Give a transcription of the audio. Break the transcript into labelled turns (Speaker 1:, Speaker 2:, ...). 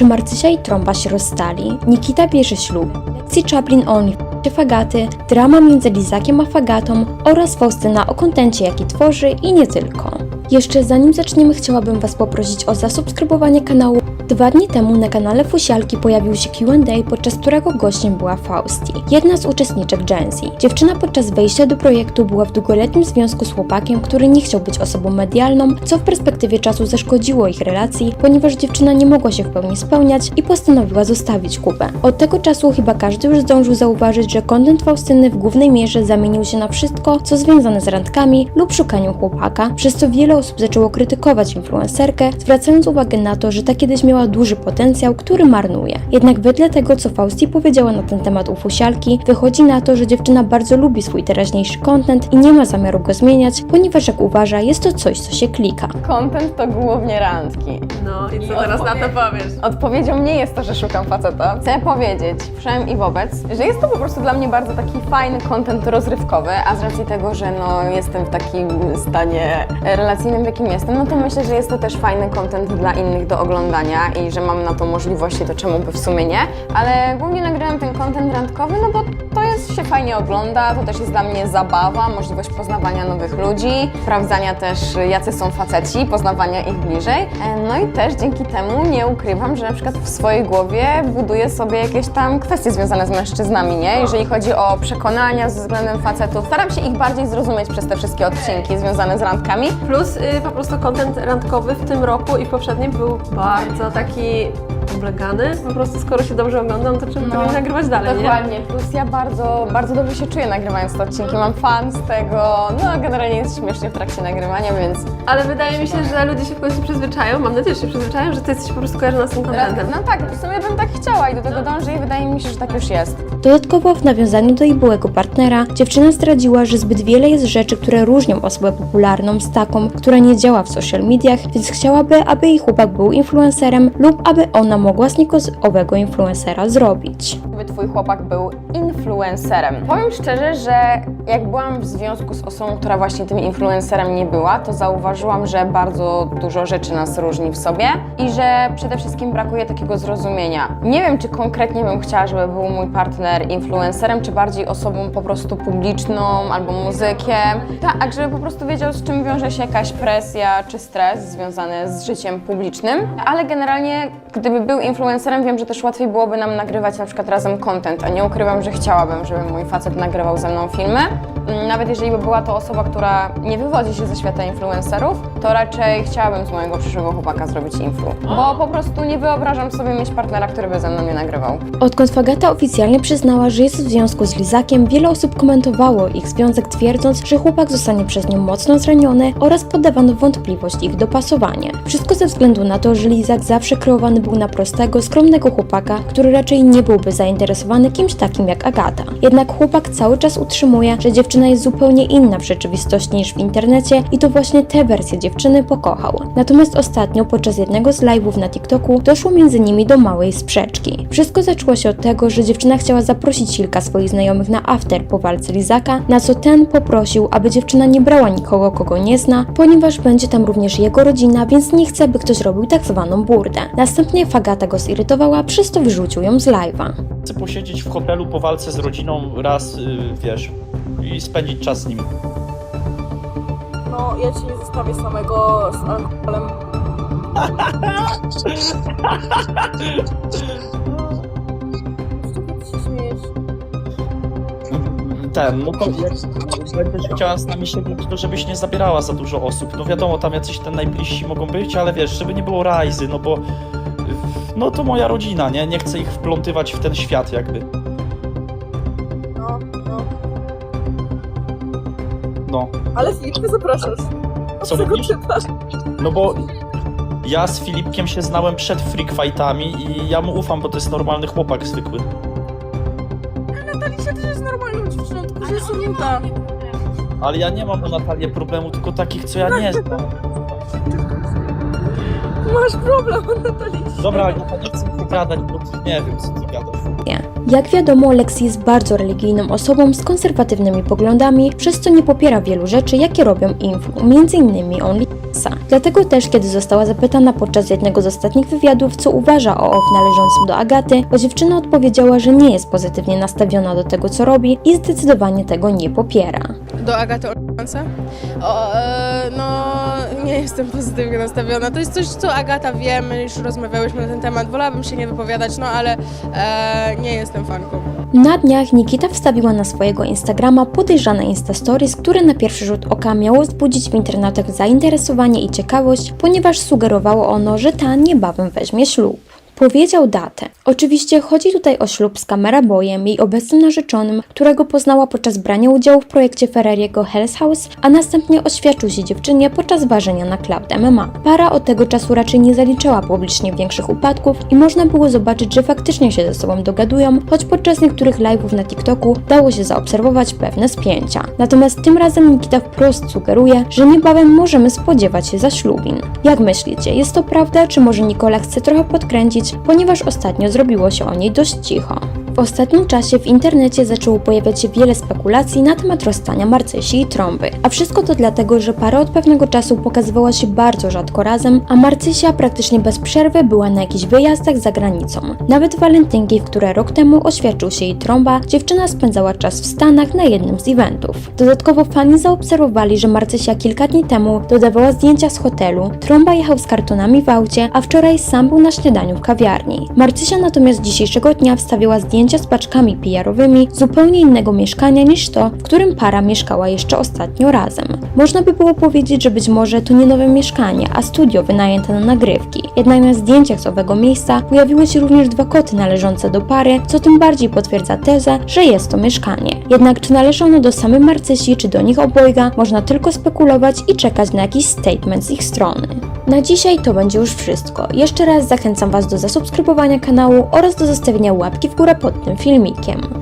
Speaker 1: Czy Marcysia i Trąba się rozstali? Nikita bierze ślub. Lexi Chaplin Only w Fagaty, drama między Lizakiem a Fagatą oraz Faustyna o kontencie jaki tworzy i nie tylko. Jeszcze zanim zaczniemy chciałabym Was poprosić o zasubskrybowanie kanału. Dwa dni temu na kanale Fusialki pojawił się Q&A, podczas którego gościem była Fausti, jedna z uczestniczek Gen Z. Dziewczyna podczas wejścia do projektu była w długoletnim związku z chłopakiem, który nie chciał być osobą medialną, co w perspektywie czasu zaszkodziło ich relacji, ponieważ dziewczyna nie mogła się w pełni spełniać i postanowiła zostawić Kubę. Od tego czasu chyba każdy już zdążył zauważyć, że kontent Faustyny w głównej mierze zamienił się na wszystko, co związane z randkami lub szukaniem chłopaka, przez co wiele osób zaczęło krytykować influencerkę, zwracając uwagę na to, że ta kiedyś miała duży potencjał, który marnuje. Jednak wedle tego, co Fausti powiedziała na ten temat u Fusialki, wychodzi na to, że dziewczyna bardzo lubi swój teraźniejszy content i nie ma zamiaru go zmieniać, ponieważ jak uważa, jest to coś, co się klika.
Speaker 2: Content to głównie randki.
Speaker 3: No i co teraz na to powiesz?
Speaker 2: Odpowiedzią nie jest to, że szukam faceta. Chcę powiedzieć wszem i wobec, że jest to po prostu dla mnie bardzo taki fajny content rozrywkowy, a z racji tego, że no jestem w takim stanie relacyjnym, w jakim jestem, no to myślę, że jest to też fajny content dla innych do oglądania i że mam na to możliwości, to czemu by w sumie nie. Ale głównie nagrywam ten content randkowy, no bo to jest, się fajnie ogląda, to też jest dla mnie zabawa, możliwość poznawania nowych ludzi, sprawdzania też jacy są faceci, poznawania ich bliżej. E, No i też dzięki temu nie ukrywam, że na przykład w swojej głowie buduję sobie jakieś tam kwestie związane z mężczyznami, nie? Jeżeli chodzi o przekonania względem facetów, staram się ich bardziej zrozumieć przez te wszystkie odcinki związane z randkami.
Speaker 3: Plus y, po prostu kontent randkowy w tym roku i poprzednim był bardzo taki oblegany. Po prostu skoro się dobrze oglądam, to czemu no, nagrywać dalej, nie?
Speaker 2: Dokładnie, plus ja bardzo, bardzo dobrze się czuję nagrywając te odcinki, mam fan z tego, no generalnie jest śmiesznie w trakcie nagrywania, więc
Speaker 3: Ale wydaje mi się, że ludzie się w końcu przyzwyczają, mam nadzieję, że się przyzwyczają, że ty jesteś po prostu kojarzona z tym kontentem.
Speaker 2: no tak, w sumie bym tak chciała i do tego dążę i wydaje mi się, że tak już jest.
Speaker 1: Dodatkowo w nawiązaniu do jej byłego partnera, dziewczyna zdradziła, że zbyt wiele jest rzeczy, które różnią osobę popularną z taką, która nie działa w social mediach, więc chciałaby, aby jej chłopak był influencerem lub aby ona mogła z owego influencera zrobić.
Speaker 2: By twój chłopak był influencerem. Powiem szczerze, że jak byłam w związku z osobą, która właśnie tym influencerem nie była, to zauważyłam, że bardzo dużo rzeczy nas różni w sobie i że przede wszystkim brakuje takiego zrozumienia. Nie wiem, czy konkretnie bym chciała, żeby był mój partner influencerem, czy bardziej osobą po prostu publiczną albo muzykiem. Tak, żeby po prostu wiedział, z czym wiąże się jakaś presja czy stres związany z życiem publicznym. Ale generalnie, gdyby był influencerem, wiem, że też łatwiej byłoby nam nagrywać na przykład razem content, a nie ukrywam, że chciałabym, żeby mój facet nagrywał ze mną filmy. Mm, Nawet jeżeli by była to osoba, która nie wywodzi się ze świata influencerów, to raczej chciałabym z mojego przyszłego chłopaka zrobić influ. Bo po prostu nie wyobrażam sobie mieć partnera, który by ze mną nie nagrywał.
Speaker 1: Odkąd Fagata oficjalnie przyznała, że jest w związku z Lizakiem, wiele osób komentowało ich związek twierdząc, że chłopak zostanie przez nią mocno zraniony oraz poddawano w wątpliwość ich dopasowanie. Wszystko ze względu na to, że Lizak zawsze kreowany był na prostego, skromnego chłopaka, który raczej nie byłby zainteresowany kimś takim jak Agata. Jednak chłopak cały czas utrzymuje, że dziewczyna jest zupełnie inna w rzeczywistości niż w internecie i to właśnie tę wersję dziewczyny pokochał. Natomiast ostatnio podczas jednego z live'ów na TikToku doszło między nimi do małej sprzeczki. Wszystko zaczęło się od tego, że dziewczyna chciała zaprosić kilka swoich znajomych na after po walce Lizaka, na co ten poprosił, aby dziewczyna nie brała nikogo, kogo nie zna, ponieważ będzie tam również jego rodzina, więc nie chce, by ktoś robił tak zwaną burdę. Następnie Fagata go zirytowała, przez to wyrzucił ją z live'a.
Speaker 4: Chcę posiedzieć w hotelu po walce z rodziną raz, y, wiesz, i spędzić czas z nim.
Speaker 5: Ja cię nie zostawię samego z alkoholem. Się?
Speaker 4: Ten, no to jak będziesz chciała z nami siedzieć, to żebyś nie zabierała za dużo osób. No wiadomo, tam jacyś te najbliżsi mogą być, ale wiesz, żeby nie było rajzy, no bo... No to moja rodzina, nie? Nie chcę ich wplątywać w ten świat jakby.
Speaker 5: No. Ale Filipkę zapraszasz.
Speaker 4: Co mówisz?
Speaker 5: typa.
Speaker 4: No bo ja z Filipkiem się znałem przed freak fightami i ja mu ufam, bo to jest normalny chłopak zwykły.
Speaker 5: Natalisia też jest normalną dziewczyną, tylko że jest nuda.
Speaker 4: Ale ja nie mam o Natalię problemu, tylko takich, co ja nie znam.
Speaker 5: Masz problem, Natalisia.
Speaker 4: Dobra, ja nie chcę gadać, bo nie wiem, co ty gadasz.
Speaker 1: Jak wiadomo, Lexi jest bardzo religijną osobą z konserwatywnymi poglądami, przez co nie popiera wielu rzeczy, jakie robią influ, m.in. OnlyFansa. Dlatego też, kiedy została zapytana podczas jednego z ostatnich wywiadów, co uważa o OFF należącym do Agaty, bo dziewczyna odpowiedziała, że nie jest pozytywnie nastawiona do tego, co robi i zdecydowanie tego nie popiera.
Speaker 6: Do Agaty Olsza. O, e, no, nie jestem pozytywnie nastawiona. To jest coś, co Agata wie, my już rozmawiałyśmy na ten temat. Wolałabym się nie wypowiadać, no ale e, nie jestem fanką.
Speaker 1: Na dniach Nikita wstawiła na swojego Instagrama podejrzane Insta Stories, które na pierwszy rzut oka miało wzbudzić w internetach zainteresowanie i ciekawość, ponieważ sugerowało ono, że ta niebawem weźmie ślub. Powiedział datę. Oczywiście chodzi tutaj o ślub z kamerabojem, jej obecnym narzeczonym, którego poznała podczas brania udziału w projekcie Ferrariego Hell's House, a następnie oświadczył się dziewczynie podczas ważenia na Cloud MMA. Para od tego czasu raczej nie zaliczała publicznie większych upadków i można było zobaczyć, że faktycznie się ze sobą dogadują, choć podczas niektórych live'ów na TikToku dało się zaobserwować pewne spięcia. Natomiast tym razem Nikita wprost sugeruje, że niebawem możemy spodziewać się zaślubin. Jak myślicie, jest to prawda, czy może Nikola chce trochę podkręcić, ponieważ ostatnio zrobiło się o niej dość cicho? Ostatnim czasie w internecie zaczęło pojawiać się wiele spekulacji na temat rozstania Marcysi i Trąby, a wszystko to dlatego, że para od pewnego czasu pokazywała się bardzo rzadko razem, a Marcysia praktycznie bez przerwy była na jakichś wyjazdach za granicą. Nawet walentynki, w które rok temu oświadczył się jej Trąba, dziewczyna spędzała czas w Stanach na jednym z eventów. Dodatkowo fani zaobserwowali, że Marcysia kilka dni temu dodawała zdjęcia z hotelu, Trąba jechał z kartonami w aucie, a wczoraj sam był na śniadaniu w kawiarni. Marcysia natomiast dzisiejszego dnia wstawiła zdjęcia z paczkami PR-owymi zupełnie innego mieszkania niż to, w którym para mieszkała jeszcze ostatnio razem. Można by było powiedzieć, że być może to nie nowe mieszkanie, a studio wynajęte na nagrywki. Jednak na zdjęciach z owego miejsca pojawiły się również dwa koty należące do pary, co tym bardziej potwierdza tezę, że jest to mieszkanie. Jednak czy należy ono do samej Marcysi, czy do nich obojga, można tylko spekulować i czekać na jakiś statement z ich strony. Na dzisiaj to będzie już wszystko. Jeszcze raz zachęcam Was do zasubskrybowania kanału oraz do zostawienia łapki w górę pod tym filmikiem.